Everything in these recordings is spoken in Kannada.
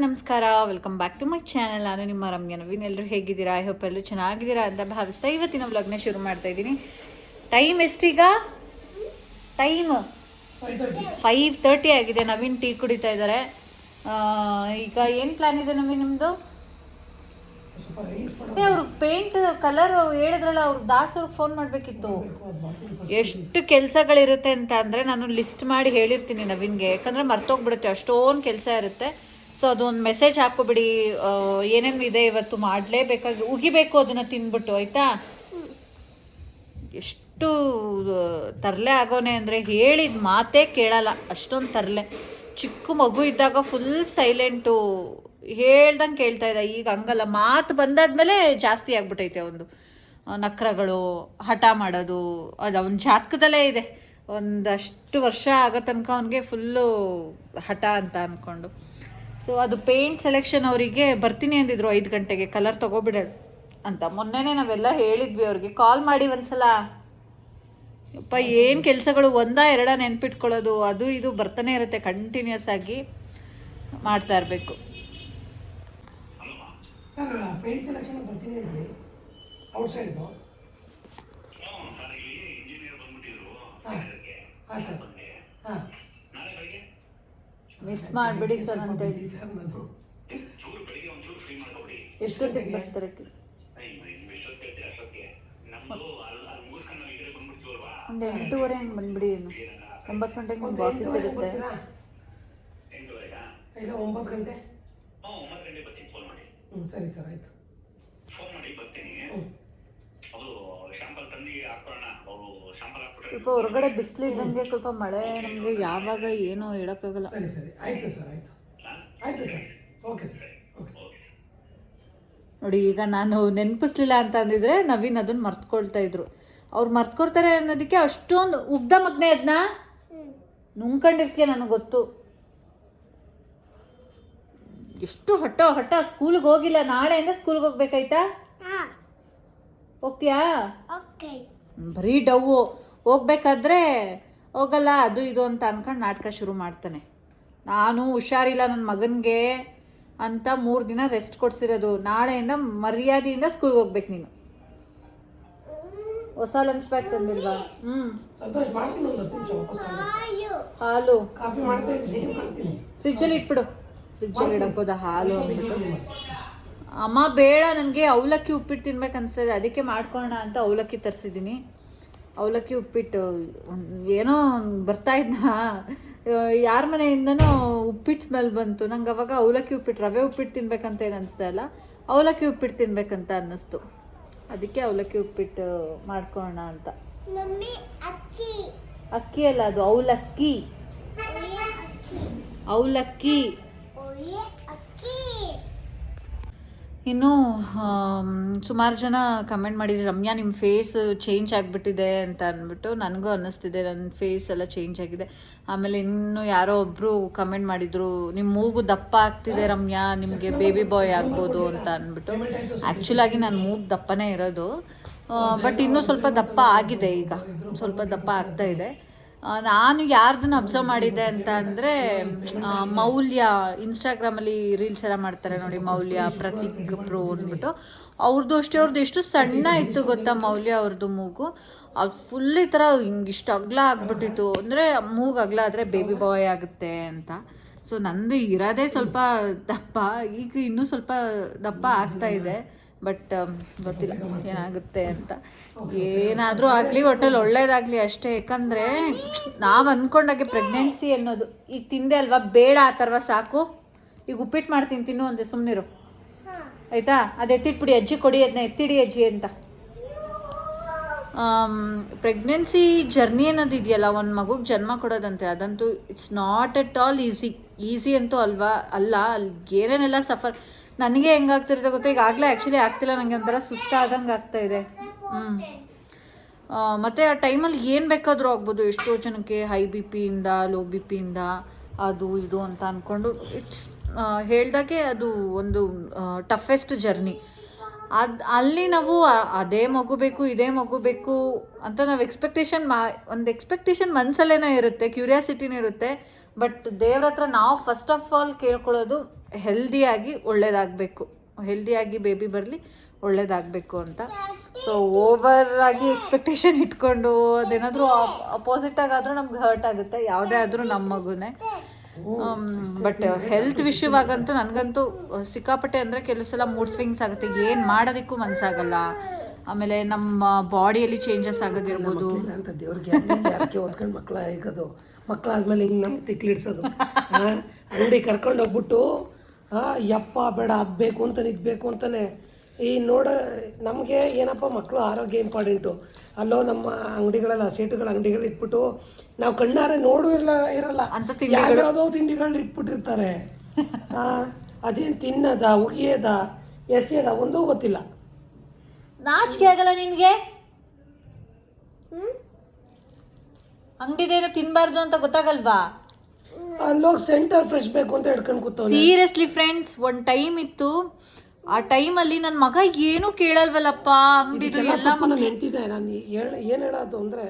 ನಮಸ್ಕಾರ welcome back to my channel ನಾನು ನಿಮ್ಮ ರಮ್ಯ ನವೀನ್. ಎಲ್ಲರೂ ಹೇಗಿದ್ದೀರಾ? ಐ ಹೋಪ್ ಎಲ್ಲರೂ ಚೆನ್ನಾಗಿದ್ದೀರಾ ಅಂತ ಭಾವಿಸ್ತಾ ಇವತ್ತಿನ ವ್ಲಾಗ್ನ ಶುರು ಮಾಡ್ತಾ ಇದ್ದೀನಿ. ಟೈಮ್ ಎಷ್ಟೀಗ? ಟೈಮ್ ಫೈವ್ ತರ್ಟಿ ಆಗಿದೆ. ನವೀನ್ ಟೀ ಕುಡಿತಾ ಇದ್ದಾರೆ. ಈಗ ಏನು ಪ್ಲ್ಯಾನ್ ಇದೆ ನವೀನ್ ನಿಮ್ಮದು ಅವ್ರು ಪೇಂಟ್ ಕಲರ್ ಹೇಳಿದ್ರಲ್ಲ, ಅವ್ರು ದಾಸ್ ಅವ್ರಿಗೆ ಫೋನ್ ಮಾಡಬೇಕಿತ್ತು. ಎಷ್ಟು ಕೆಲಸಗಳಿರುತ್ತೆ ಅಂತ ಅಂದರೆ ನಾನು ಲಿಸ್ಟ್ ಮಾಡಿ ಹೇಳಿರ್ತೀನಿ ನವೀನ್ಗೆ. ಯಾಕಂದರೆ ಮರ್ತೋಗ್ಬಿಡುತ್ತೆ, ಅಷ್ಟೊಂದು ಕೆಲಸ ಇರುತ್ತೆ. ಸೊ ಅದೊಂದು ಮೆಸೇಜ್ ಹಾಕೋಬಿಡಿ ಏನೇನು ಇದೆ ಇವತ್ತು ಮಾಡಲೇಬೇಕಾಗಿ ಉಗಿಬೇಕು ಅದನ್ನು ತಿನ್ಬಿಟ್ಟು, ಆಯಿತಾ? ಎಷ್ಟು ತರಲೆ ಆಗೋನೆ ಅಂದರೆ ಹೇಳಿದ ಮಾತೇ ಕೇಳಲ್ಲ. ಅಷ್ಟೊಂದು ತರಲೆ. ಚಿಕ್ಕ ಮಗು ಇದ್ದಾಗ ಫುಲ್ ಸೈಲೆಂಟು ಹೇಳ್ದಂಗೆ ಕೇಳ್ತಾ ಇದ್ದ. ಈಗ ಹಂಗಲ್ಲ. ಮಾತು ಬಂದಾದ್ಮೇಲೆ ಜಾಸ್ತಿ ಆಗ್ಬಿಟ್ಟೈತೆ ಒಂದು. ನಕ್ರಗಳು, ಹಠ ಮಾಡೋದು, ಅದು ಅವನ ಜಾತಕದಲ್ಲೇ ಇದೆ. ಒಂದಷ್ಟು ವರ್ಷ ಆಗೋ ತನಕ ಅವನಿಗೆ ಫುಲ್ಲು ಹಠ ಅಂತ ಅಂದ್ಕೊಂಡು ಸೊ ಅದು ಪೇಂಟ್ ಸೆಲೆಕ್ಷನ್ ಅವರಿಗೆ ಬರ್ತೀನಿ ಅಂದಿದ್ರು ಐದು ಗಂಟೆಗೆ ಕಲರ್ ತಗೋಬಿಡ ಅಂತ. ಮೊನ್ನೆನೇ ನಾವೆಲ್ಲ ಹೇಳಿದ್ವಿ ಅವ್ರಿಗೆ ಕಾಲ್ ಮಾಡಿ ಒಂದ್ಸಲ. ಯಪ್ಪ ಏನು ಕೆಲಸಗಳು ಒಂದ ಎರಡ ನೆನ್ಪಿಟ್ಕೊಳ್ಳೋದು ಅದು ಇದು ಬರ್ತಾನೆ ಇರುತ್ತೆ ಕಂಟಿನ್ಯೂಸ್ ಆಗಿ ಮಾಡ್ತಾ ಇರಬೇಕು. ಸರ್ ಪೇಂಟ್ ಸೆಲೆಕ್ಷನ್ ಬರ್ತೀನಿ ಅಂದ್ರಿ ಔಟ್ ಸೈಡ್ದು ಹಾಂ ಹಾಂ ಸರ್. ಹಾಂ. ಮಿಸ್ ಮಾಡಿಬಿಡಿ ಸರ್ ಅಂತೇಳಿ ಎಷ್ಟೊತ್ತಿಗೆ ಬರ್ತಾರೆ ಒಂದು ಎಂಟೂವರೆ ಹಂಗೆ ಬಂದ್ಬಿಡಿ ಏನು ಒಂಬತ್ತು ಗಂಟೆಗೆ ಒಂದು ಆಫೀಸ್ ಇರುತ್ತೆ. ಒಂಬತ್ತು ಗಂಟೆ. ಹ್ಞೂ ಸರಿ ಸರ್ ಆಯಿತು. ಸ್ವಲ್ಪ ಹೊರಗಡೆ ಬಿಸಿಲಿದ್ದಂಗೆ ಸ್ವಲ್ಪ ಮಳೆ ನಮಗೆ ಯಾವಾಗ ಏನೋ ಹೇಳೋಕ್ಕಾಗಲ್ಲ. ಸರಿ ಸರಿ. ಆಯಿತು ಸರ್ ಆಯಿತು. ಆಯಿತು ಸರ್. Okay sir okay. ನೋಡಿ ಈಗ ನಾನು ನೆನಪಿಸ್ಲಿಲ್ಲ ಅಂತ ಅಂದಿದ್ರೆ ನವೀನ್ ಅದನ್ನ ಮರ್ತ್ಕೊಳ್ತಾ ಇದ್ರು. ಅವ್ರು ಮರ್ತ್ಕೊಳ್ತಾರೆ ಅನ್ನೋದಕ್ಕೆ ಅಷ್ಟೊಂದು ಉಗ್ದ ಮಗ್ನೆ ಅದನ್ನ ನುಂಗ್ಕೊಂಡಿರ್ತೀಯ ನನಗೆ ಗೊತ್ತು. ಎಷ್ಟು ಹೊಟ್ಟ ಹೊಟ್ಟ ಸ್ಕೂಲ್ಗೆ ಹೋಗಿಲ್ಲ ನಾಳೆಯಿಂದ ಸ್ಕೂಲ್ಗೆ ಹೋಗ್ಬೇಕಾಯ್ತಾ? ಹೋಗ್ತೀಯಾ? ಬರೀ ಡವ್ವು. ಹೋಗ್ಬೇಕಾದ್ರೆ ಹೋಗಲ್ಲ ಅದು ಇದು ಅಂತ ಅನ್ಕೊಂಡು ನಾಟಕ ಶುರು ಮಾಡ್ತಾನೆ. ನಾನು ಹುಷಾರಿಲ್ಲ ನನ್ನ ಮಗನಿಗೆ ಅಂತ ಮೂರು ದಿನ ರೆಸ್ಟ್ ಕೊಡ್ಸಿರೋದು. ನಾಳೆಯಿಂದ ಮರ್ಯಾದೆಯಿಂದ ಸ್ಕೂಲ್ಗೆ ಹೋಗ್ಬೇಕು ನೀನು. ಹೊಸ ಲಂಚ್ ಬ್ಯಾಗ್ ತಂದಿಲ್ವಾ? ಹ್ಞೂ ಕಾಲ್. ಹಾಲು. ಫ್ರಿಜ್ಜಲ್ಲಿ ಇಟ್ಬಿಡು. ಫ್ರಿಜ್ಜಲ್ಲಿ ಇಡಕ್ಕೋದ ಹಾಲು ಅಮ್ಮ ಬೇಡ ನನಗೆ ಅವಲಕ್ಕಿ ಉಪ್ಪಿಟ್ಟು ತಿನ್ಬೇಕು ಅನಿಸ್ತದೆ ಅದಕ್ಕೆ ಮಾಡ್ಕೊಳ್ಳೋಣ ಅಂತ ಅವಲಕ್ಕಿ ತರಿಸಿದ್ದೀನಿ. ಅವಲಕ್ಕಿ ಉಪ್ಪಿಟ್ಟು ಏನೋ ಬರ್ತಾ ಇದ್ನ. ಯಾರ ಮನೆಯಿಂದನೋ ಉಪ್ಪಿಟ್ಟು ಸ್ಮೆಲ್ ಬಂತು. ನಂಗೆ ಅವಾಗ ಅವಲಕ್ಕಿ ಉಪ್ಪಿಟ್ಟು ರವೆ ಉಪ್ಪಿಟ್ಟು ತಿನ್ಬೇಕಂತ ಏನು ಅನಿಸ್ತಾ ಇಲ್ಲ. ಅವಲಕ್ಕಿ ಉಪ್ಪಿಟ್ಟು ತಿನ್ಬೇಕಂತ ಅನ್ನಿಸ್ತು. ಅದಕ್ಕೆ ಅವಲಕ್ಕಿ ಉಪ್ಪಿಟ್ಟು ಮಾಡ್ಕೋಣ ಅಂತ. ಅಕ್ಕಿ. ಅಕ್ಕಿ ಅಲ್ಲ ಅದು ಅವಲಕ್ಕಿ. ಅವಲಕ್ಕಿ ಒಳ್ಳೆ ಅಕ್ಕಿ ಇನ್ನು ಸುಮಾರು ಜನ ಕಮೆಂಟ್ ಮಾಡಿದ್ರು, ರಮ್ಯಾ ನಿಮ್ಮ ಫೇಸ್ ಚೇಂಜ್ ಆಗಿಬಿಟ್ಟಿದೆ ಅಂತ ಅಂದ್ಬಿಟ್ಟು ನನಗೂ ಅನ್ನಿಸ್ತಿದೆ ನನ್ನ ಫೇಸ್ ಎಲ್ಲ ಚೇಂಜ್ ಆಗಿದೆ. ಆಮೇಲೆ ಇನ್ನು ಯಾರೋ ಒಬ್ಬರು ಕಮೆಂಟ್ ಮಾಡಿದರು ನಿಮ್ಮ ಮೂಗು ದಪ್ಪ ಆಗ್ತಿದೆ ರಮ್ಯಾ, ನಿಮಗೆ ಬೇಬಿ ಬಾಯ್ ಆಗ್ಬೋದು ಅಂತ ಅಂದ್ಬಿಟ್ಟು. ಆ್ಯಕ್ಚುಲಾಗಿ ನನ್ನ ಮೂಗು ದಪ್ಪನೇ ಇರೋದು. ಬಟ್ ಇನ್ನೂ ಸ್ವಲ್ಪ ದಪ್ಪ ಆಗಿದೆ ಈಗ. ಸ್ವಲ್ಪ ದಪ್ಪ ಆಗ್ತಾ ಇದೆ. ನಾನು ಯಾರ್ದನ್ನ ಅಬ್ಸರ್ವ್ ಮಾಡಿದ್ದೆ ಅಂತ ಅಂದರೆ ಮೌಲ್ಯ ಇನ್ಸ್ಟಾಗ್ರಾಮಲ್ಲಿ ರೀಲ್ಸ್ ಎಲ್ಲ ಮಾಡ್ತಾರೆ ನೋಡಿ, ಮೌಲ್ಯ, ಪ್ರತೀಕ್ ಪ್ರೋ ಅಂದ್ಬಿಟ್ಟು. ಅವ್ರದ್ದು ಅಷ್ಟೇ ಅವ್ರದ್ದು ಎಷ್ಟು ಸಣ್ಣ ಇತ್ತು ಗೊತ್ತಾ ಮೌಲ್ಯ ಅವ್ರದ್ದು ಮೂಗು? ಅದು ಫುಲ್ ಈ ಥರ ಹಿಂಗೆ ಇಷ್ಟು ಅಗ್ಲ ಆಗ್ಬಿಟ್ಟಿತ್ತು. ಅಂದರೆ ಮೂಗು ಅಗ್ಲ ಆದರೆ ಬೇಬಿ ಬಾಯ್ ಆಗುತ್ತೆ ಅಂತ. ಸೊ ನಂದು ಇರೋದೇ ಸ್ವಲ್ಪ ದಪ್ಪ, ಈಗ ಇನ್ನೂ ಸ್ವಲ್ಪ ದಪ್ಪ ಆಗ್ತಾ ಇದೆ. ಬಟ್ ಗೊತ್ತಿಲ್ಲ ಏನಾಗುತ್ತೆ ಅಂತ. ಏನಾದರೂ ಆಗಲಿ ಒಟ್ಟಲ್ಲಿ ಒಳ್ಳೇದಾಗಲಿ ಅಷ್ಟೇ. ಯಾಕಂದರೆ ನಾವು ಅಂದ್ಕೊಂಡಾಗೆ ಪ್ರೆಗ್ನೆನ್ಸಿ ಅನ್ನೋದು, ಈಗ ತಿಂದೆ ಅಲ್ವಾ? ಬೇಡ, ಆ ಥರ ಸಾಕು. ಈಗ ಉಪ್ಪಿಟ್ಟು ಮಾಡ್ತೀನಿ, ತಿನ್ನು ಅಂದೆ ಸುಮ್ಮನಿರು ಆಯಿತಾ? ಅದು ಎತ್ತಿಟ್ಬಿಡಿ, ಅಜ್ಜಿ ಕೊಡಿ ಅದನ್ನ ಎತ್ತಿಡಿ, ಅಜ್ಜಿ ಅಂತ. ಪ್ರೆಗ್ನೆನ್ಸಿ ಜರ್ನಿ ಅನ್ನೋದು ಇದೆಯಲ್ಲ, ಒಂದು ಮಗುಗೆ ಜನ್ಮ ಕೊಡೋದಂತೆ. ಅದಂತೂ it's not at all easy easy ಅಂತೂ ಅಲ್ವಾ? ಅಲ್ಲ ಅಲ್ಲಿ ಏನೇನೆಲ್ಲ ಸಫರ್ ನನಗೆ ಹೆಂಗಾಗ್ತಿರುತ್ತೆ ಗೊತ್ತಾ? ಈಗಾಗಲೇ ಆ್ಯಕ್ಚುಲಿ ಆಗ್ತಿಲ್ಲ ನನಗೆ ಒಂಥರ ಸುಸ್ತಾದಂಗೆ ಆಗ್ತಾ ಇದೆ. ಹ್ಞೂ ಮತ್ತು ಆ ಟೈಮಲ್ಲಿ ಏನು ಬೇಕಾದರೂ ಆಗ್ಬೋದು. ಎಷ್ಟೋ ಜನಕ್ಕೆ ಹೈ ಬಿ ಪಿಯಿಂದ ಲೋ ಬಿ ಪಿಯಿಂದ ಅದು ಇದು ಅಂತ ಅಂದ್ಕೊಂಡು ಇಟ್ಸ್ ಹೇಳ್ದಾಗೆ ಅದು ಒಂದು ಟಫೆಸ್ಟ್ ಜರ್ನಿ ಅದು, ಅಲ್ಲಿ ನಾವು ಅದೇ ಮಗು ಬೇಕು, ಇದೇ ಮಗು ಬೇಕು ಅಂತ ನಾವು ಎಕ್ಸ್ಪೆಕ್ಟೇಷನ್ ಮಾ, ಒಂದು ಎಕ್ಸ್ಪೆಕ್ಟೇಷನ್ ಮನಸ್ಸಲ್ಲೇನೋ ಇರುತ್ತೆ ಕ್ಯೂರಿಯಾಸಿಟಿನೂ ಇರುತ್ತೆ. ಬಟ್ ದೇವ್ರ ಹತ್ರ ನಾವು ಫಸ್ಟ್ ಆಫ್ ಆಲ್ ಕೇಳ್ಕೊಳ್ಳೋದು ಹೆಲ್ದಿಯಾಗಿ ಒಳ್ಳೇದಾಗಬೇಕು. ಹೆಲ್ದಿಯಾಗಿ ಬೇಬಿ ಬರಲಿ ಒಳ್ಳೇದಾಗಬೇಕು ಅಂತ. ಸೊ ಓವರ್ ಆಗಿ ಎಕ್ಸ್ಪೆಕ್ಟೇಷನ್ ಇಟ್ಕೊಂಡು ಅದೇನಾದರೂ ಅಪೋಸಿಟ್ ಆಗಾದರೂ ನಮ್ಗೆ ಹರ್ಟ್ ಆಗುತ್ತೆ. ಯಾವುದೇ ಆದರೂ ನಮ್ಮ ಮಗುನೇ. ಬಟ್ ಹೆಲ್ತ್ ವಿಷಯವಾಗಂತೂ ನನಗಂತೂ ಸಿಕ್ಕಾಪಟ್ಟೆ ಅಂದರೆ ಕೆಲವು ಸಲ ಮೂಡ್ ಸ್ವಿಂಗ್ಸ್ ಆಗುತ್ತೆ. ಏನು ಮಾಡೋದಕ್ಕೂ ಮನಸ್ಸಾಗಲ್ಲ ಆಮೇಲೆ ನಮ್ಮ ಬಾಡಿಯಲ್ಲಿ ಚೇಂಜಸ್ ಆಗೋದಿರ್ಬೋದು. ಅಂತ ದೇವ್ರಿಗೆ ಯಾಕೆ ಓದ್ಕೊಂಡು ಮಕ್ಕಳ ಹೇಗೋದು ಮಕ್ಕಳಾದ್ಮೇಲೆ ಹಿಂಗೆ ನಮ್ಮ ತಿಕ್ಲಿಡ್ಸೋದು. ಅಂಗಡಿ ಕರ್ಕೊಂಡು ಹೋಗ್ಬಿಟ್ಟು ಯಪ್ಪ ಬೇಡ ಅದು ಬೇಕು ಅಂತಾನೆ ಇದು ಬೇಕು ಅಂತಲೇ ಈ ನೋಡ ನಮಗೆ ಏನಪ್ಪ ಮಕ್ಕಳು ಆರೋಗ್ಯ ಇಂಪಾರ್ಟೆಂಟು ಅಲ್ಲೋ ನಮ್ಮ ಅಂಗಡಿಗಳೆಲ್ಲ ಸೀಟುಗಳ ಅಂಗಡಿಗಳು ಇಟ್ಬಿಟ್ಟು ನಾವು ಕಣ್ಣಾರೆ ನೋಡು ಇಲ್ಲ ಇರಲ್ಲ. ಅಂತ ಯಾವ್ಯಾವುದೋ ತಿಂಡಿಗಳು ಇಟ್ಬಿಟ್ಟಿರ್ತಾರೆ. ಆ, ಅದೇನು ತಿನ್ನದ ಉಗಿಯದ ಎಸೆಯದ ಒಂದೂ ಗೊತ್ತಿಲ್ಲ. ನಾಚಿಕೆ ಆಗಲ್ಲ ನಿನಗೆ? ಅಂಗಡಿದೇನು ತಿನ್ನಬಾರ್ದು ಅಂತ ಗೊತ್ತಾಗಲ್ವಾ? ಅಲ್ಲೋಗಿ ಸೆಂಟರ್ ಫ್ರೆಶ್ ಬೇಕು ಅಂತ ಹಿಡ್ಕೊಂಡು ಕೂತವ್ನೆ. ಸೀರಿಯಸ್ಲಿ ಫ್ರೆಂಡ್ಸ್ ಒಂದು ಟೈಮ್ ಇತ್ತು. ಆ ಟೈಮಲ್ಲಿ ನನ್ನ ಮಗ ಏನು ಕೇಳಲ್ವಲ್ಲಪ್ಪ ಅಂಗಡಿ ಎಲ್ಲ ನಾನು ನಾನು ಹೇಳ ಏನು ಹೇಳೋದು ಅಂದರೆ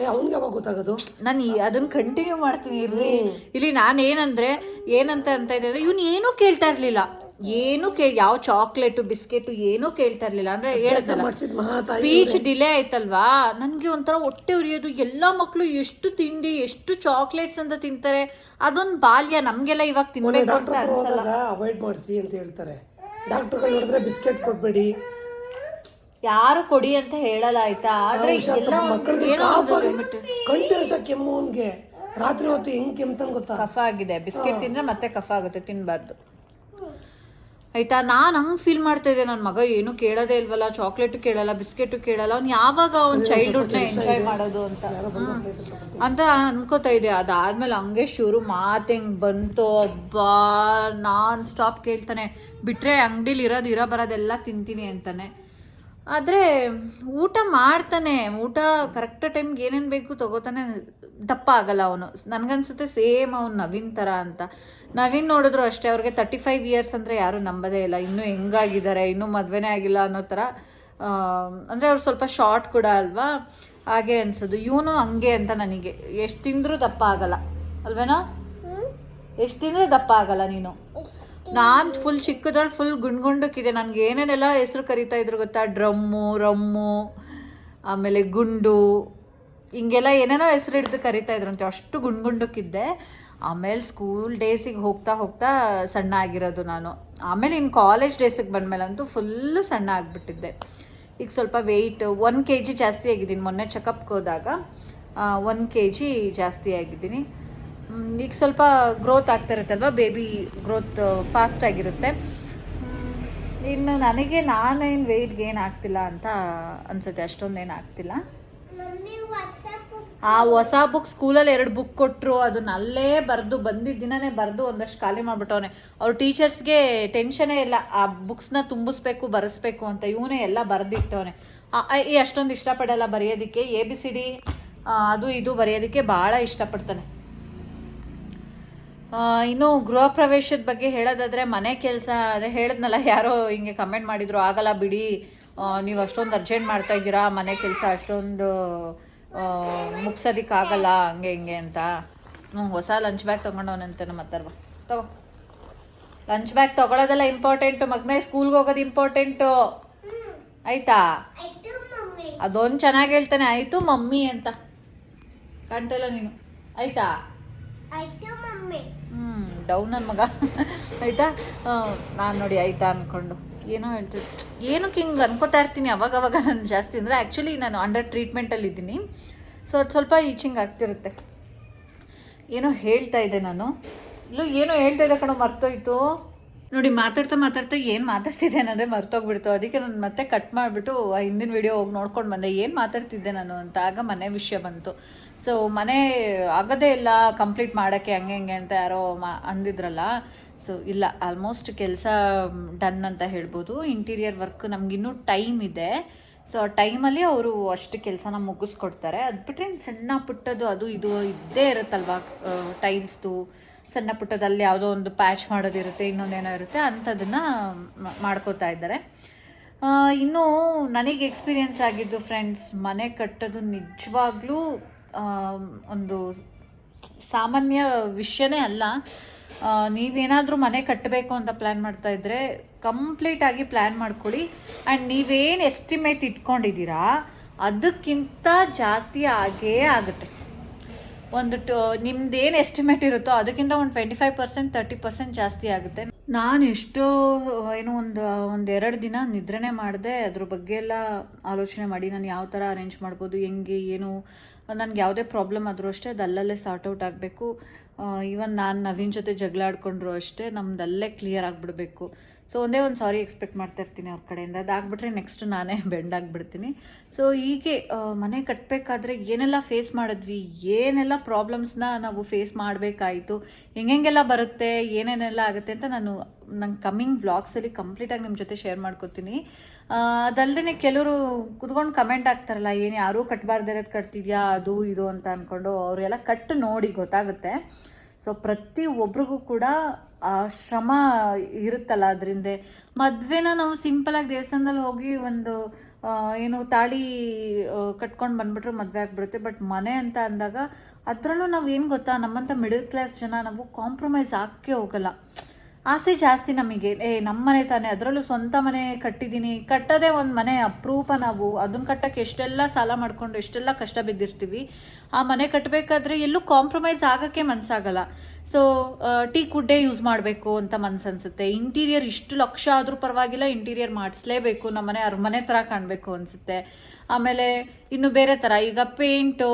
ಏ ಅವ್ನಿಗೆ ಯಾವಾಗ ಗೊತ್ತಾಗೋದು? ನಾನು ಅದನ್ನ ಕಂಟಿನ್ಯೂ ಮಾಡ್ತೀನಿ ಇರ್ರಿ. ಇಲ್ಲಿ ನಾನು ಏನಂದ್ರೆ ಏನಂತ ಅಂತ ಇದೆ ಅಂದ್ರೆ ಇವ್ನು ಏನೂ ಕೇಳ್ತಾ ಇರ್ಲಿಲ್ಲ. ಏನು ಕೇಳಿ ಯಾವ ಚಾಕ್ಲೇಟು ಬಿಸ್ಕೆಟು ಏನೂ ಕೇಳ್ತಾ ಇರ್ಲಿಲ್ಲ. ಅಂದ್ರೆ ಸ್ಪೀಚ್ ಡಿಲೇ ಆಯ್ತಲ್ವಾ? ನನಗೆ ಒಂಥರ ಹೊಟ್ಟೆ ಉರಿಯೋದು. ಎಲ್ಲ ಮಕ್ಕಳು ಎಷ್ಟು ತಿಂಡಿ ಎಷ್ಟು ಚಾಕ್ಲೇಟ್ಸ್ ಅಂತ ತಿಂತಾರೆ. ಅದೊಂದು ಬಾಲ್ಯ ನಮಗೆಲ್ಲ ಇವಾಗ ತಿನ್ಬೇಕು ಅಂತ ಅನ್ಸಲ್ಲ. ಅವಾಯ್ಡ್ ಮಾಡಿಸಿ ಅಂತ ಹೇಳ್ತಾರೆ. ಡಾಕ್ಟರ್ಗಳು ನೋಡಿದ್ರೆ ಬಿಸ್ಕೆಟ್ ಕೊಡಬೇಡಿ ಯಾರು ಕೊಡಿ ಅಂತ ಹೇಳಲ್ಲ ಆಯ್ತಾ? ಆದ್ರೆ ಎಲ್ಲ ಏನೋ. ಕೆಮ್ಮು ರಾತ್ರಿ ಹೊತ್ತು ಹೆಂಗ್ ಕೆಮ್ತಾನೆ ಗೊತ್ತಾ? ಕಫ ಆಗಿದೆ. ಬಿಸ್ಕೆಟ್ ತಿಂದ್ರೆ ಮತ್ತೆ ಕಫ ಆಗುತ್ತೆ ತಿನ್ಬಾರ್ದು. ಆಯ್ತಾ? ನಾನು ಹಂಗೆ ಫೀಲ್ ಮಾಡ್ತಾ ಇದ್ದೆ. ನನ್ನ ಮಗ ಏನು ಕೇಳೋದೇ ಇಲ್ವಲ್ಲ ಚಾಕ್ಲೇಟು ಕೇಳಲ್ಲ ಬಿಸ್ಕೆಟು ಕೇಳಲ್ಲ ಅವ್ನು ಯಾವಾಗ ಅವ್ನ ಚೈಲ್ಡ್ಹುಡ್ನ ಎಂಜಾಯ್ ಮಾಡೋದು ಅಂತ. ಅಂತ ಅನ್ಕೋತಾ ಇದ್ದೆ. ಅದಾದ್ಮೇಲೆ ಹಂಗೆ ಶುರು ಮಾತು ಹೆಂಗೆ ಬಂತು ಒಬ್ಬ ನಾನ್ ಸ್ಟಾಪ್ ಕೇಳ್ತಾನೆ. ಬಿಟ್ರೆ ಅಂಗಡಿಲಿ ಇರೋದು ಇರೋ ಬರೋದೆಲ್ಲ ತಿಂತೀನಿ ಅಂತಾನೆ. ಆದರೆ ಊಟ ಮಾಡ್ತಾನೆ. ಊಟ ಕರೆಕ್ಟ್ ಟೈಮ್ಗೆ ಏನೇನು ಬೇಕು ತಗೋತಾನೆ. ದಪ್ಪ ಆಗಲ್ಲ ಅವನು. ನನಗನ್ಸುತ್ತೆ ಸೇಮ್ ಅವ್ನು ನವೀನ್ ಥರ ಅಂತ. ನವೀನ್ ನೋಡಿದ್ರು ಅಷ್ಟೇ, ಅವ್ರಿಗೆ ತರ್ಟಿ ಫೈವ್ ಇಯರ್ಸ್ ಅಂದರೆ ಯಾರೂ ನಂಬದೇ ಇಲ್ಲ. ಇನ್ನೂ ಹೆಂಗಾಗಿದ್ದಾರೆ, ಇನ್ನೂ ಮದುವೆನೇ ಆಗಿಲ್ಲ ಅನ್ನೋ ಥರ ಅಂದರೆ ಅವ್ರು ಸ್ವಲ್ಪ ಶಾರ್ಟ್ ಕೂಡ ಅಲ್ವಾ? ಹಾಗೆ ಅನ್ಸೋದು. ಇವನು ಹಂಗೆ ಅಂತ ನನಗೆ. ಎಷ್ಟು ತಿಂದರೂ ದಪ್ಪ ಆಗಲ್ಲ. ಅಲ್ವೇನೋ? ಎಷ್ಟು ತಿಂದರೂ ದಪ್ಪ ಆಗಲ್ಲ ನೀನು. ನಾನು ಫುಲ್ ಚಿಕ್ಕದ್ರಲ್ಲಿ ಫುಲ್ ಗುಂಡ್ಗುಂಡಕ್ಕಿದೆ ನನಗೆ ಏನೇನೆಲ್ಲ ಹೆಸರು ಕರಿತಾ ಇದ್ರು ಗೊತ್ತಾ? ಡ್ರಮ್ಮು, ರಮ್ಮು, ಆಮೇಲೆ ಗುಂಡು, ಹಿಂಗೆಲ್ಲ ಏನೇನೋ ಹೆಸರು ಹಿಡಿದು ಕರಿತಾ ಇದ್ರು ಅಂತ. ಅಷ್ಟು ಗುಂಡ್ ಗುಂಡಕ್ಕಿದ್ದೆ ಆಮೇಲೆ ಸ್ಕೂಲ್ ಡೇಸಿಗೆ ಹೋಗ್ತಾ ಹೋಗ್ತಾ ಸಣ್ಣ ಆಗಿರೋದು ನಾನು. ಆಮೇಲೆ ಇನ್ನು ಕಾಲೇಜ್ ಡೇಸಿಗೆ ಬಂದಮೇಲಂತೂ ಫುಲ್ಲು ಸಣ್ಣ ಆಗಿಬಿಟ್ಟಿದ್ದೆ. ಈಗ ಸ್ವಲ್ಪ ವೆಯ್ಟ್ ಒನ್ ಕೆ ಜಿ ಜಾಸ್ತಿ ಆಗಿದ್ದೀನಿ. ಮೊನ್ನೆ ಚೆಕಪ್ಗೆ ಹೋದಾಗ ಒನ್ ಕೆ ಜಿ ಜಾಸ್ತಿ ಆಗಿದ್ದೀನಿ. ಈಗ ಸ್ವಲ್ಪ ಗ್ರೋತ್ ಆಗ್ತಾ ಇರುತ್ತಲ್ವ? ಬೇಬಿ ಗ್ರೋತ್ ಫಾಸ್ಟ್ ಆಗಿರುತ್ತೆ. ಇನ್ನು ನನಗೆ ನಾನೇನು ವೆಯ್ಟ್ ಗೇನ್ ಆಗ್ತಿಲ್ಲ ಅಂತ ಅನಿಸುತ್ತೆ. ಅಷ್ಟೊಂದೇನು ಆಗ್ತಿಲ್ಲ. ಆ ಹೊಸ ಬುಕ್ ಸ್ಕೂಲಲ್ಲಿ ಎರಡು ಬುಕ್ ಕೊಟ್ಟರು ಅದನ್ನ ಅಲ್ಲೇ ಬರೆದು ಬಂದಿದ್ದ ದಿನನೇ ಬರೆದು ಒಂದಷ್ಟು ಖಾಲಿ ಮಾಡಿಬಿಟ್ಟವನೆ. ಅವ್ರ ಟೀಚರ್ಸ್ಗೆ ಟೆನ್ಷನೇ ಇಲ್ಲ. ಆ ಬುಕ್ಸ್ನ ತುಂಬಿಸ್ಬೇಕು, ಬರೆಸ್ಬೇಕು ಅಂತ ಇವನೇ ಎಲ್ಲ ಬರೆದಿಟ್ಟವನೆ. ಈ ಅಷ್ಟೊಂದು ಇಷ್ಟಪಡಲ್ಲ ಬರೆಯೋದಕ್ಕೆ. ಎ, ಬಿ, ಸಿ, ಡಿ ಅದು ಇದು ಬರೆಯೋದಕ್ಕೆ ಭಾಳ ಇಷ್ಟಪಡ್ತಾನೆ. ಇನ್ನು ಗೃಹ ಪ್ರವೇಶದ ಬಗ್ಗೆ ಹೇಳೋದಾದರೆ ಮನೆ ಕೆಲಸ, ಅದೇ ಹೇಳಿದ್ನಲ್ಲ, ಯಾರೋ ಹಿಂಗೆ ಕಮೆಂಟ್ ಮಾಡಿದ್ರು, ಆಗಲ್ಲ ಬಿಡಿ. ನೀವು ಅಷ್ಟೊಂದು ಅರ್ಜೆಂಟ್ ಮಾಡ್ತಾ ಇದ್ದೀರಾ, ಮನೆ ಕೆಲಸ ಅಷ್ಟೊಂದು ಮುಗ್ಸೋದಕ್ಕಾಗಲ್ಲ ಹಂಗೆ ಹಿಂಗೆ ಅಂತ. ಹ್ಞೂ ಹೊಸ ಲಂಚ್ ಬ್ಯಾಗ್ ತೊಗೊಂಡವನಂತೆ ನಮ್ಮ ಹತ್ತರ್ವ ತಗೋ. ಲಂಚ್ ಬ್ಯಾಗ್ ತೊಗೊಳೋದೆಲ್ಲ ಇಂಪಾರ್ಟೆಂಟು ಮಗನೇ ಸ್ಕೂಲ್ಗೆ ಹೋಗೋದು ಇಂಪಾರ್ಟೆಂಟು ಆಯ್ತಾ? ಅದೊಂದು ಚೆನ್ನಾಗಿ ಹೇಳ್ತಾನೆ ಆಯಿತು ಮಮ್ಮಿ ಅಂತ. ಕಾಣ್ತಲ್ಲ ನೀನು. ಆಯ್ತಾ? ಹ್ಞೂ ಡೌನ್ ನನ್ನ ಮಗ. ಆಯಿತಾ? ನಾನು ನೋಡಿ ಆಯಿತಾ ಅಂದ್ಕೊಂಡು ಏನೋ ಹೇಳ್ತಿದ್ದೆ ಏನಕ್ಕೆ ಹಿಂಗೆ ಅನ್ಕೋತಾ ಇರ್ತೀನಿ ಅವಾಗ ಅವಾಗ ನಾನು ಜಾಸ್ತಿ ಅಂದರೆ ಆ್ಯಕ್ಚುಲಿ ನಾನು ಅಂಡರ್ ಟ್ರೀಟ್ಮೆಂಟಲ್ಲಿ ಇದ್ದೀನಿ. ಸೊ ಅದು ಸ್ವಲ್ಪ ಈಚಿಂಗ್ ಆಗ್ತಿರುತ್ತೆ. ಏನೋ ಹೇಳ್ತಾ ಇದ್ದೆ ನಾನು. ಇಲ್ಲೂ ಏನೋ ಹೇಳ್ತಾ ಇದ್ದೆ ಕಣೋ, ಮರ್ತೋಯ್ತು. ನೋಡಿ, ಮಾತಾಡ್ತಾ ಮಾತಾಡ್ತಾ ಏನು ಮಾತಾಡ್ತಿದ್ದೆ ಅನ್ನೋದೇ ಮರ್ತೋಗ್ಬಿಡ್ತು. ಅದಕ್ಕೆ ನಾನು ಮತ್ತೆ ಕಟ್ ಮಾಡಿಬಿಟ್ಟು ಹಿಂದಿನ ವಿಡಿಯೋ ಹೋಗಿ ನೋಡ್ಕೊಂಡು ಬಂದೆ. ಏನು ಮಾತಾಡ್ತಿದ್ದೆ ನಾನು ಅಂತ? ಆಗ ಮನೆ ವಿಷಯ ಬಂತು. ಸೊ ಮನೆ ಆಗೋದೇ ಇಲ್ಲ ಕಂಪ್ಲೀಟ್ ಮಾಡೋಕ್ಕೆ ಹಂಗೆ ಹಂಗೆ ಅಂತ ಯಾರೋ ಮಾ ಅಂದಿದ್ರಲ್ಲ. ಸೊ ಇಲ್ಲ ಆಲ್ಮೋಸ್ಟ್ ಕೆಲಸ ಡನ್ ಅಂತ ಹೇಳ್ಬೋದು. ಇಂಟೀರಿಯರ್ ವರ್ಕ್ ನಮಗಿನ್ನೂ ಟೈಮ್ ಇದೆ. ಸೊ ಆ ಟೈಮಲ್ಲಿ ಅವರು ಅಷ್ಟು ಕೆಲಸನ ಮುಗಿಸ್ಕೊಡ್ತಾರೆ. ಅದು ಬಿಟ್ಟರೆ ಸಣ್ಣ ಪುಟ್ಟದು ಅದು ಇದು ಇದ್ದೇ ಇರುತ್ತಲ್ವಾ ಟೈಲ್ಸ್ದು ಸಣ್ಣ ಪುಟ್ಟದಲ್ಲಿ ಯಾವುದೋ ಒಂದು ಪ್ಯಾಚ್ ಮಾಡೋದಿರುತ್ತೆ ಇನ್ನೊಂದೇನೋ ಇರುತ್ತೆ, ಅಂಥದನ್ನು ಮಾಡ್ಕೋತಾ ಇದ್ದಾರೆ. ಇನ್ನೂ ನನಗೆ ಎಕ್ಸ್ಪೀರಿಯನ್ಸ್ ಆಗಿದ್ದು ಫ್ರೆಂಡ್ಸ್ ಮನೆ ಕಟ್ಟೋದು ನಿಜವಾಗ್ಲೂ ಒಂದು ಸಾಮಾನ್ಯ ವಿಷಯನೇ ಅಲ್ಲ. ನೀವೇನಾದರೂ ಮನೆ ಕಟ್ಟಬೇಕು ಅಂತ ಪ್ಲ್ಯಾನ್ ಮಾಡ್ತಾ ಇದ್ದರೆ ಕಂಪ್ಲೀಟಾಗಿ ಪ್ಲ್ಯಾನ್ ಮಾಡ್ಕೊಳ್ಳಿ. ಆ್ಯಂಡ್ ನೀವೇನು ಎಸ್ಟಿಮೇಟ್ ಇಟ್ಕೊಂಡಿದ್ದೀರಾ, ಅದಕ್ಕಿಂತ ಜಾಸ್ತಿ ಆಗೇ ಆಗುತ್ತೆ. ಒಂದು ಟು ಏನು ಎಸ್ಟಿಮೇಟ್ ಇರುತ್ತೋ ಅದಕ್ಕಿಂತ ಒಂದು twenty five percent thirty percent ಜಾಸ್ತಿ ಆಗುತ್ತೆ. ನಾನು ಎಷ್ಟೋ, ಏನು ಒಂದು ಒಂದು ಎರಡು ದಿನ ನಿದ್ರೆನೇ ಮಾಡಿದೆ. ಅದ್ರ ಬಗ್ಗೆ ಎಲ್ಲ ಆಲೋಚನೆ ಮಾಡಿ ನಾನು ಯಾವ ಥರ ಅರೇಂಜ್ ಮಾಡ್ಬೋದು, ಹೆಂಗೆ, ಏನು ನನಗೆ ಯಾವುದೇ ಪ್ರಾಬ್ಲಮ್ ಆದರೂ ಅಷ್ಟೇ ಅದಲ್ಲಲ್ಲೇ ಸಾರ್ಟ್ ಔಟ್ ಆಗಬೇಕು. ಈವನ್ ನಾನು ನವೀನ್ ಜೊತೆ ಜಗಳ ಆಡ್ಕೊಂಡ್ರು ಅಷ್ಟೇ ನಮ್ದು ಅಲ್ಲೇ ಕ್ಲಿಯರ್ ಆಗಿಬಿಡಬೇಕು. ಸೊ ಒಂದೇ ಒಂದು ಸಾರಿ ಎಕ್ಸ್ಪೆಕ್ಟ್ ಮಾಡ್ತಾ ಇರ್ತೀನಿ ಅವ್ರ ಕಡೆಯಿಂದ. ಅದಾಗ್ಬಿಟ್ರೆ ನೆಕ್ಸ್ಟ್ ನಾನೇ ಬೆಂಡ್ ಆಗಿಬಿಡ್ತೀನಿ. ಸೊ ಹೀಗೆ ಮನೆ ಕಟ್ಟಬೇಕಾದ್ರೆ ಏನೆಲ್ಲ ಫೇಸ್ ಮಾಡಿದ್ವಿ, ಏನೆಲ್ಲ ಪ್ರಾಬ್ಲಮ್ಸ್ನ ನಾವು ಫೇಸ್ ಮಾಡಬೇಕಾಯಿತು ಹೆಂಗೆಲ್ಲ ಬರುತ್ತೆ, ಏನೇನೆಲ್ಲ ಆಗುತ್ತೆ ಅಂತ ನಾನು ನಂಗೆ ಕಮ್ಮಿಂಗ್ ವ್ಲಾಗ್ಸಲ್ಲಿ ಕಂಪ್ಲೀಟಾಗಿ ನಿಮ್ಮ ಜೊತೆ ಶೇರ್ ಮಾಡ್ಕೊತೀನಿ. ಅದಲ್ಲದೆ ಕೆಲವರು ಕುತ್ಕೊಂಡು ಕಮೆಂಟ್ ಆಗ್ತಾರಲ್ಲ ಏನು ಯಾರೂ ಕಟ್ಬಾರ್ದಿರೋದು ಕಟ್ತಿದ್ಯಾ, ಅದು ಇದು ಅಂತ ಅಂದ್ಕೊಂಡು ಅವರೆಲ್ಲ ಕಟ್ ನೋಡಿ ಗೊತ್ತಾಗುತ್ತೆ. ಸೊ ಪ್ರತಿ ಒಬ್ರಿಗೂ ಕೂಡ ಆ ಶ್ರಮ ಇರುತ್ತಲ್ಲ ಅದರಿಂದ. ಮದುವೆನ ನಾವು ಸಿಂಪಲಾಗಿ ದೇವಸ್ಥಾನದಲ್ಲಿ ಹೋಗಿ ಒಂದು ಏನು ತಾಳಿ ಕಟ್ಕೊಂಡು ಬಂದ್ಬಿಟ್ರೆ ಮದುವೆ ಆಗಿಬಿಡುತ್ತೆ. ಬಟ್ ಮನೆ ಅಂತ ಅಂದಾಗ ಅದರಲ್ಲೂ ನಾವು ಏನು ಗೊತ್ತಾ ನಮ್ಮಂಥ ಮಿಡಲ್ ಕ್ಲಾಸ್ ಜನ ನಾವು ಕಾಂಪ್ರಮೈಸ್ ಹಾಕೇ ಹೋಗಲ್ಲ. ಆಸೆ ಜಾಸ್ತಿ ನಮಗೆ. ಏ ನಮ್ಮನೆ ತಾನೇ, ಅದರಲ್ಲೂ ಸ್ವಂತ ಮನೆ ಕಟ್ಟಿದ್ದೀನಿ. ಕಟ್ಟೋದೇ ಒಂದು ಮನೆ ಅಪ್ರೂಪ ನಾವು. ಅದನ್ನ ಕಟ್ಟಕ್ಕೆ ಎಷ್ಟೆಲ್ಲ ಸಾಲ ಮಾಡಿಕೊಂಡು ಎಷ್ಟೆಲ್ಲ ಕಷ್ಟ ಬಿದ್ದಿರ್ತೀವಿ. ಆ ಮನೆ ಕಟ್ಟಬೇಕಾದ್ರೆ ಎಲ್ಲೂ ಕಾಂಪ್ರಮೈಸ್ ಆಗೋಕ್ಕೆ ಮನಸ್ಸಾಗಲ್ಲ ಸೊ ಟೀ ಕುಡ್ಡೇ ಯೂಸ್ ಮಾಡಬೇಕು ಅಂತ ಮನ್ಸನ್ಸುತ್ತೆ. ಇಂಟೀರಿಯರ್ ಇಷ್ಟು ಲಕ್ಷ ಆದರೂ ಪರವಾಗಿಲ್ಲ ಇಂಟೀರಿಯರ್ ಮಾಡಿಸ್ಲೇಬೇಕು. ನಮ್ಮ ಮನೆ ಅರಮನೆ ಥರ ಕಾಣಬೇಕು ಅನಿಸುತ್ತೆ. ಆಮೇಲೆ ಇನ್ನು ಬೇರೆ ಥರ ಈಗ ಪೇಂಟು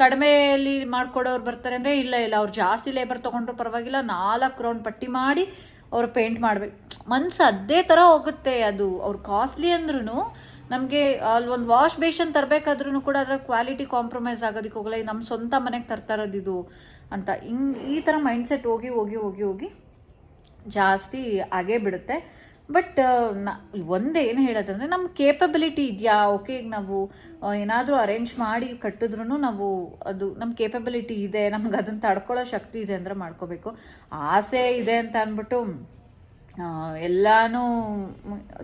ಕಡಿಮೆಯಲ್ಲಿ ಮಾಡ್ಕೊಡೋರು ಬರ್ತಾರೆ ಅಂದರೆ ಇಲ್ಲ ಇಲ್ಲ, ಅವ್ರು ಜಾಸ್ತಿ ಲೇಬರ್ ತೊಗೊಂಡ್ರು ಪರವಾಗಿಲ್ಲ, ನಾಲ್ಕು ರೌಂಡ್ ಪಟ್ಟಿ ಮಾಡಿ ಅವ್ರು ಪೇಂಟ್ ಮಾಡಬೇಕು. ಮನ್ಸು ಅದೇ ಥರ ಹೋಗುತ್ತೆ ಅದು, ಅವ್ರು ಕಾಸ್ಟ್ಲಿ ಅಂದ್ರೂ ನಮಗೆ ಅಲ್ಲಿ ಒಂದು ವಾಶ್ ಬೇಷನ್ ತರಬೇಕಾದ್ರೂ ಕೂಡ ಅದರ ಕ್ವಾಲಿಟಿ ಕಾಂಪ್ರಮೈಸ್ ಆಗೋದಕ್ಕೆ ಹೋಗಲ್ಲ ನಮ್ಮ ಸ್ವಂತ ಮನೆಗೆ ತರ್ತಾ ಇದು ಅಂತ. ಹಿಂಗೆ ಈ ಥರ ಮೈಂಡ್ಸೆಟ್ ಹೋಗಿ ಹೋಗಿ ಹೋಗಿ ಹೋಗಿ ಜಾಸ್ತಿ ಆಗೇ ಬಿಡುತ್ತೆ. ಬಟ್ನ, ಒಂದೇ ಏನು ಹೇಳೋದಂದರೆ ನಮ್ಮ ಕೇಪಬಿಲಿಟಿ ಇದೆಯಾ? ಓಕೆ ಈಗ ನಾವು ಏನಾದರೂ ಅರೇಂಜ್ ಮಾಡಿ ಕಟ್ಟಿದ್ರೂ ನಾವು ಅದು ನಮ್ಮ ಕೇಪಬಿಲಿಟಿ ಇದೆ, ನಮ್ಗೆ ಅದನ್ನು ತಡ್ಕೊಳ್ಳೋ ಶಕ್ತಿ ಇದೆ ಅಂದರೆ ಮಾಡ್ಕೋಬೇಕು. ಆಸೆ ಇದೆ ಅಂತ ಅಂದ್ಬಿಟ್ಟು ಎಲ್ಲನೂ,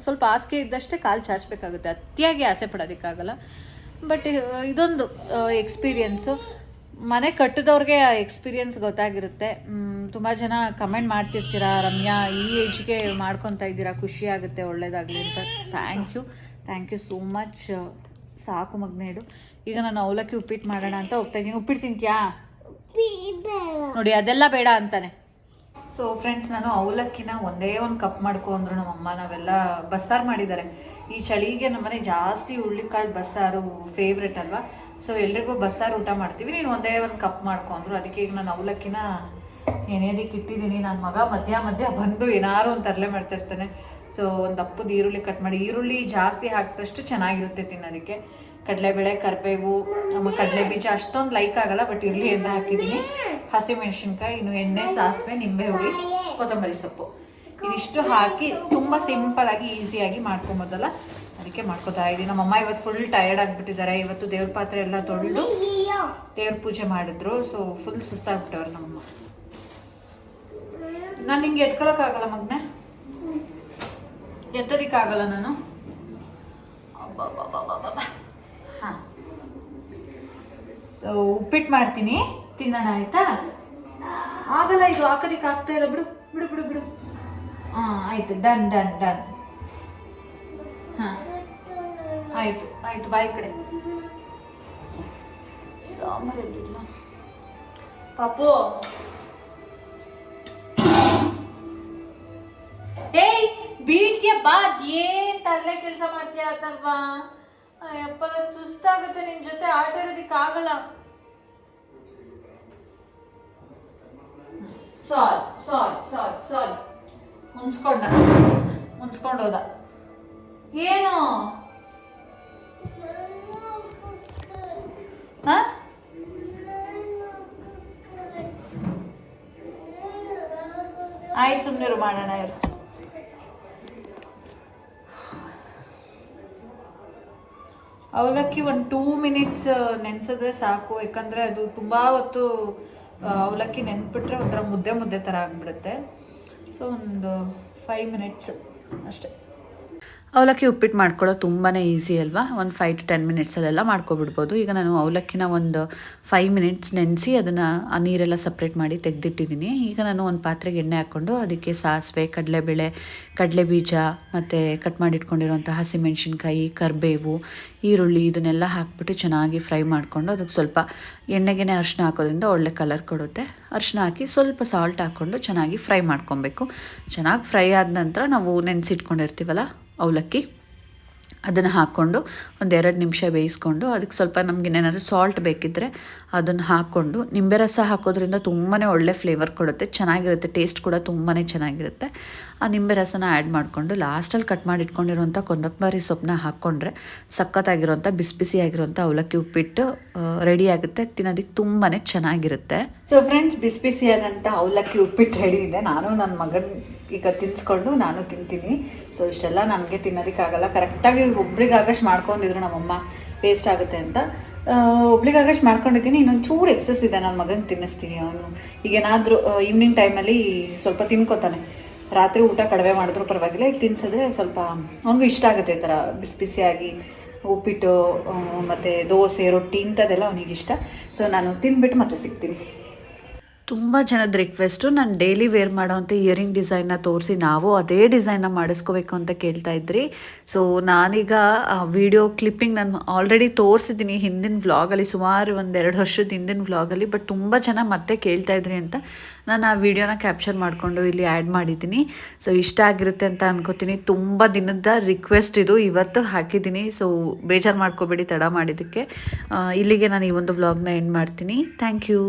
ಸ್ವಲ್ಪ ಆಸೆ ಇದ್ದಷ್ಟೇ ಕಾಲು ಚಾಚಬೇಕಾಗುತ್ತೆ. ಅತಿಯಾಗಿ ಆಸೆ ಪಡೋದಕ್ಕಾಗಲ್ಲ. ಬಟ್ ಇದೊಂದು ಎಕ್ಸ್ಪೀರಿಯನ್ಸು ಮನೆ ಕಟ್ಟಿದವ್ರಿಗೆ ಎಕ್ಸ್ಪೀರಿಯನ್ಸ್ ಗೊತ್ತಾಗಿರುತ್ತೆ. ತುಂಬ ಜನ ಕಮೆಂಟ್ ಮಾಡ್ತಿರ್ತೀರ, ರಮ್ಯಾ, ಈ ಏಜ್ಗೆ ಮಾಡ್ಕೊತಾ ಇದ್ದೀರಾ, ಖುಷಿ ಆಗುತ್ತೆ, ಒಳ್ಳೇದಾಗಲಿ ಅಂತ. Thank you thank you so much ಸಾಕು ಮಗ್ನೇಡು ಈಗ ನಾನು ಅವಲಕ್ಕಿ ಉಪ್ಪಿಟ್ಟು ಮಾಡೋಣ ಅಂತ ಹೋಗ್ತಾ ಇದ್ದೀನಿ. ಉಪ್ಪಿಟ್ಟು ತಿಂತೀಯಾ? ನೋಡಿ, ಅದೆಲ್ಲ ಬೇಡ ಅಂತಾನೆ. ಸೊ ಫ್ರೆಂಡ್ಸ್ ನಾನು ಅವಲಕ್ಕಿನ ಒಂದೇ ಒಂದು ಕಪ್ ಮಾಡ್ಕೊ ಅಂದ್ರು ನಮ್ಮಮ್ಮ ನಾವೆಲ್ಲ ಬಸ್ಸಾರು ಮಾಡಿದ್ದಾರೆ. ಈ ಚಳಿಗೆ ನಮ್ಮನೆ ಜಾಸ್ತಿ ಹುಳ್ಳಿಕಾಳು ಬಸ್ಸಾರು ಫೇವ್ರೆಟ್ ಅಲ್ವಾ? ಸೊ ಎಲ್ರಿಗೂ ಬಸ್ಸಾರು ಊಟ ಮಾಡ್ತೀವಿ. ನೀನು ಒಂದೇ ಒಂದು ಕಪ್ ಮಾಡ್ಕೊಂಡ್ರು ಅದಕ್ಕೆ ಈಗ ನಾನು ಅವಲಕ್ಕಿನ ನೆನೆಯೋದಕ್ಕೆ ಇಟ್ಟಿದ್ದೀನಿ ನನ್ನ ಮಗ ಮಧ್ಯ ಮಧ್ಯ ಬಂದು ಏನಾರು ಒಂದು ತರಲೆ ಮಾಡ್ತಿರ್ತಾನೆ. ಸೊ ಒಂದು ಅಪ್ಪದ ಈರುಳ್ಳಿ ಕಟ್ ಮಾಡಿ. ಈರುಳ್ಳಿ ಜಾಸ್ತಿ ಹಾಕಿದಷ್ಟು ಚೆನ್ನಾಗಿರುತ್ತೆ ತಿನ್ನೋದಕ್ಕೆ. ಕಡಲೆಬೇಳೆ, ಕರಿಬೇವು, ನಮ್ಮ ಕಡಲೆ ಬೀಜ ಅಷ್ಟೊಂದು ಲೈಕ್ ಆಗಲ್ಲ ಬಟ್ ಇರಲಿ ಅಂತ ಹಾಕಿದ್ದೀನಿ. ಹಸಿಮೆಣಸಿನ್ಕಾಯಿ, ಇನ್ನು ಎಣ್ಣೆ, ಸಾಸಿವೆ ನಿಂಬೆ ಹುಳಿ ಕೊತ್ತಂಬರಿ ಸೊಪ್ಪು. ಇದಿಷ್ಟು ಹಾಕಿ ತುಂಬ ಸಿಂಪಲ್ ಆಗಿ ಈಸಿಯಾಗಿ ಮಾಡ್ಕೊಬೋದಲ್ಲ. ಅದಕ್ಕೆ ಮಾಡ್ಕೋತಾ ಇದ್ದೀನಿ. ನಮ್ಮಮ್ಮ ಇವತ್ತು ಫುಲ್ ಟಯರ್ಡ್ ಆಗಿಬಿಟ್ಟಿದ್ದಾರೆ. ಇವತ್ತು ದೇವ್ರ ಪಾತ್ರೆ ಎಲ್ಲ ತೊಳೆದು ದೇವ್ರ ಪೂಜೆ ಮಾಡಿದ್ರು. ಸೊ ಫುಲ್ ಸುಸ್ತಾಗ್ಬಿಟ್ಟವ್ರು ನಮ್ಮಮ್ಮ. ನಾನು ನಿಂಗೆ ಎತ್ಕೊಳಕ್ಕಾಗಲ್ಲ ಮಗ್ನೆ? ಎತ್ತೋದಿಕ್ಕಾಗಲ್ಲ ನಾನು? ಸೊ ಉಪ್ಪಿಟ್ಟು ಮಾಡ್ತೀನಿ. ತಿನ್ನೋಣ ಆಯ್ತಾ? ಆಗಲ್ಲ ಇದು ಹಾಕೋದಿಕ್ಕೆ ಆಗ್ತಾ ಇಲ್ಲ. ಬಿಡು ಬಿಡು ಬಿಡು ಬಿಡು. ಹಾಂ, ಆಯ್ತು. ಡನ್ ಡನ್ ಡನ್ ಹಾಂ. ಆಯ್ತು ಆಯ್ತು, ಬಾಯಿ ಕಡೆ. ಸಾಂಬಾರಿಲ್ಲ ಪಾಪು. ಏಯ್, ಬೀಳ್ತೀಯ, ಬಾ, ಏನ್ ತರಲೆ ಕೆಲಸ ಮಾಡ್ತೀಯ, ಅಥರ್ವಾ? ಅಯ್ಯಪ್ಪ ಸುಸ್ತಾಗುತ್ತೆ, ನಿನ್ ಜೊತೆ ಆಟ ಆಗಲ್ಲ. ಸಾರಿ ಸಾರಿ ಸಾರಿ ಸಾರಿ ಮುನ್ಸ್ಕೊಂಡ ಮುನ್ಸ್ಕೊಂಡೋದ ಏನು? ಹಾ? ಆಯ್ತು ಸುಮ್ಮನೆ ಮಾಡೋಣ ಇರು. ಅವಲಕ್ಕಿ ಒಂದು ಟೂ ಮಿನಿಟ್ಸ್ ನೆನೆಸಿದ್ರೆ ಸಾಕು. ಯಾಕಂದರೆ ಅದು ತುಂಬ ಹೊತ್ತು ಅವಲಕ್ಕಿ ನೆನ್ಪಿಟ್ರೆ ಒಂಥರ ಮುದ್ದೆ ಮುದ್ದೆ ಥರ ಆಗಿಬಿಡುತ್ತೆ. ಸೊ ಒಂದು ಫೈವ್ ಮಿನಿಟ್ಸ್ ಅಷ್ಟೇ. ಅವಲಕ್ಕಿ ಉಪ್ಪಿಟ್ಟು ಮಾಡ್ಕೊಳ್ಳೋದು ತುಂಬಾ ಈಸಿ ಅಲ್ವಾ? ಒಂದು ಫೈವ್ ಟು ಟೆನ್ ಮಿನಿಟ್ಸಲ್ಲೆಲ್ಲ ಮಾಡ್ಕೊಬಿಡ್ಬೋದು. ಈಗ ನಾನು ಅವಲಕ್ಕಿನ ಒಂದು ಫೈವ್ ಮಿನಿಟ್ಸ್ ನೆನೆಸಿ ಅದನ್ನು ಆ ನೀರೆಲ್ಲ ಸಪ್ರೇಟ್ ಮಾಡಿ ತೆಗೆದಿಟ್ಟಿದ್ದೀನಿ. ಈಗ ನಾನು ಒಂದು ಪಾತ್ರೆಗೆ ಎಣ್ಣೆ ಹಾಕ್ಕೊಂಡು ಅದಕ್ಕೆ ಸಾಸಿವೆ, ಕಡಲೆಬೇಳೆ ಕಡಲೆ ಬೀಜ ಮತ್ತು ಕಟ್ ಮಾಡಿ ಹಸಿಮೆಣಸಿನ್ಕಾಯಿ ಹಸಿಮೆಣ್ಸಿನ್ಕಾಯಿ ಕರಿಬೇವು, ಈರುಳ್ಳಿ ಇದನ್ನೆಲ್ಲ ಹಾಕ್ಬಿಟ್ಟು ಚೆನ್ನಾಗಿ ಫ್ರೈ ಮಾಡಿಕೊಂಡು ಅದಕ್ಕೆ ಸ್ವಲ್ಪ ಎಣ್ಣೆಗೆನೆ ಅರಿಶಿನ ಹಾಕೋದ್ರಿಂದ ಒಳ್ಳೆ ಕಲರ್ ಕೊಡುತ್ತೆ. ಅರಿಶಿನ ಹಾಕಿ ಸ್ವಲ್ಪ ಸಾಲ್ಟ್ ಹಾಕ್ಕೊಂಡು ಚೆನ್ನಾಗಿ ಫ್ರೈ ಮಾಡ್ಕೊಬೇಕು. ಚೆನ್ನಾಗಿ ಫ್ರೈ ಆದ ನಂತರ ನಾವು ನೆನೆಸಿಟ್ಕೊಂಡಿರ್ತೀವಲ್ಲ ಅವಲಕ್ಕಿ. ಅದನ್ನು ಹಾಕ್ಕೊಂಡು ಒಂದು ಎರಡು ನಿಮಿಷ ಬೇಯಿಸ್ಕೊಂಡು ಅದಕ್ಕೆ ಸ್ವಲ್ಪ ನಮ್ಗೆ ಏನಾದರೂ ಸಾಲ್ಟ್ ಬೇಕಿದ್ದರೆ ಅದನ್ನು ಹಾಕ್ಕೊಂಡು ನಿಂಬೆ ರಸ ಹಾಕೋದ್ರಿಂದ ತುಂಬಾ ಒಳ್ಳೆ ಫ್ಲೇವರ್ ಕೊಡುತ್ತೆ. ಚೆನ್ನಾಗಿರುತ್ತೆ. ಟೇಸ್ಟ್ ಕೂಡ ತುಂಬಾ ಚೆನ್ನಾಗಿರುತ್ತೆ. ಆ ನಿಂಬೆ ರಸನ ಆ್ಯಡ್ ಮಾಡಿಕೊಂಡು ಲಾಸ್ಟಲ್ಲಿ ಕಟ್ ಮಾಡಿ ಇಟ್ಕೊಂಡಿರುವಂಥ ಸೊಪ್ಪನ್ನ ಹಾಕ್ಕೊಂಡ್ರೆ ಸಖತ್ತಾಗಿರುವಂಥ ಬಿಸಿ ಬಿಸಿ ಆಗಿರುವಂಥ ಅವಲಕ್ಕಿ ಉಪ್ಪಿಟ್ಟು ರೆಡಿ ಆಗುತ್ತೆ. ತಿನ್ನೋದಕ್ಕೆ ತುಂಬಾ ಚೆನ್ನಾಗಿರುತ್ತೆ. ಸೊ ಫ್ರೆಂಡ್ಸ್ ಬಿಸಿ ಬಿಸಿಯಾದಂಥ ಅವಲಕ್ಕಿ ಉಪ್ಪಿಟ್ಟು ರೆಡಿ ಇದೆ. ನಾನು ನನ್ನ ಮಗನ ಈಗ ತಿನ್ಸ್ಕೊಂಡು ನಾನು ತಿಂತೀನಿ. ಸೊ ಇಷ್ಟೆಲ್ಲ ನನಗೆ ತಿನ್ನೋದಕ್ಕಾಗಲ್ಲ. ಕರೆಕ್ಟಾಗಿ ಒಬ್ರಿಗಾಗಷ್ಟು ಮಾಡ್ಕೊಂಡಿದ್ರು ನಮ್ಮಮ್ಮ ವೇಸ್ಟ್ ಆಗುತ್ತೆ ಅಂತ. ಒಬ್ಳಿಗೆ ಒಬ್ರಿಗಾಗಷ್ಟು ಮಾಡ್ಕೊಂಡಿದ್ದೀನಿ. ಇನ್ನೊಂದು ಚೂರು ಎಕ್ಸಸ್ ಇದೆ. ನನ್ನ ಮಗನ ತಿನ್ನಿಸ್ತೀನಿ ಅವನು. ಈಗೇನಾದರೂ ಈವ್ನಿಂಗ್ ಟೈಮಲ್ಲಿ ಸ್ವಲ್ಪ ತಿನ್ಕೋತಾನೆ. ರಾತ್ರಿ ಊಟ ಕಡಿಮೆ ಮಾಡಿದ್ರು ಪರವಾಗಿಲ್ಲ. ಈಗ ತಿನ್ಸಿದ್ರೆ ಸ್ವಲ್ಪ ಅವನಿಗೂ ಇಷ್ಟ ಆಗುತ್ತೆ ಈ ಥರ ಬಿಸಿ ಬಿಸಿಯಾಗಿ ಉಪ್ಪಿಟ್ಟು ಮತ್ತು ದೋಸೆ, ರೊಟ್ಟಿ ಇಂಥದ್ದೆಲ್ಲ ಅವನಿಗೆ ಇಷ್ಟ ಸೊ ನಾನು ತಿನ್ಬಿಟ್ಟು ಮತ್ತೆ ಸಿಗ್ತೀನಿ. ತುಂಬ ಜನದ ರಿಕ್ವೆಸ್ಟು ನಾನು ಡೈಲಿ ವೇರ್ ಮಾಡೋವಂಥ ಇಯರಿಂಗ್ ಡಿಸೈನ್ನ ತೋರಿಸಿ ನಾವು ಅದೇ ಡಿಸೈನ್ನ ಮಾಡಿಸ್ಕೋಬೇಕು ಅಂತ ಕೇಳ್ತಾ ಇದ್ರಿ. ಸೊ ನಾನೀಗ ವಿಡಿಯೋ ಕ್ಲಿಪ್ಪಿಂಗ್ ನಾನು ಆಲ್ರೆಡಿ ತೋರಿಸಿದ್ದೀನಿ ಹಿಂದಿನ ವ್ಲಾಗಲ್ಲಿ ಸುಮಾರು ಒಂದೆರಡು ವರ್ಷದ ಹಿಂದಿನ ವ್ಲಾಗಲ್ಲಿ ಬಟ್ ತುಂಬ ಜನ ಮತ್ತೆ ಕೇಳ್ತಾ ಇದ್ರಿ ಅಂತ ನಾನು ಆ ವಿಡಿಯೋನ ಕ್ಯಾಪ್ಚರ್ ಮಾಡಿಕೊಂಡು ಇಲ್ಲಿ ಆ್ಯಡ್ ಮಾಡಿದ್ದೀನಿ. ಸೊ ಇಷ್ಟ ಆಗಿರುತ್ತೆ ಅಂತ ಅನ್ಕೋತೀನಿ. ತುಂಬ ದಿನದ ರಿಕ್ವೆಸ್ಟ್ ಇದು. ಇವತ್ತು ಹಾಕಿದ್ದೀನಿ. ಸೊ ಬೇಜಾರು ಮಾಡ್ಕೋಬೇಡಿ ತಡ ಮಾಡಿದ್ದಕ್ಕೆ. ಇಲ್ಲಿಗೆ ನಾನು ಈ ಒಂದು ವ್ಲಾಗ್ನ ಎಂಡ್ ಮಾಡ್ತೀನಿ. Thank you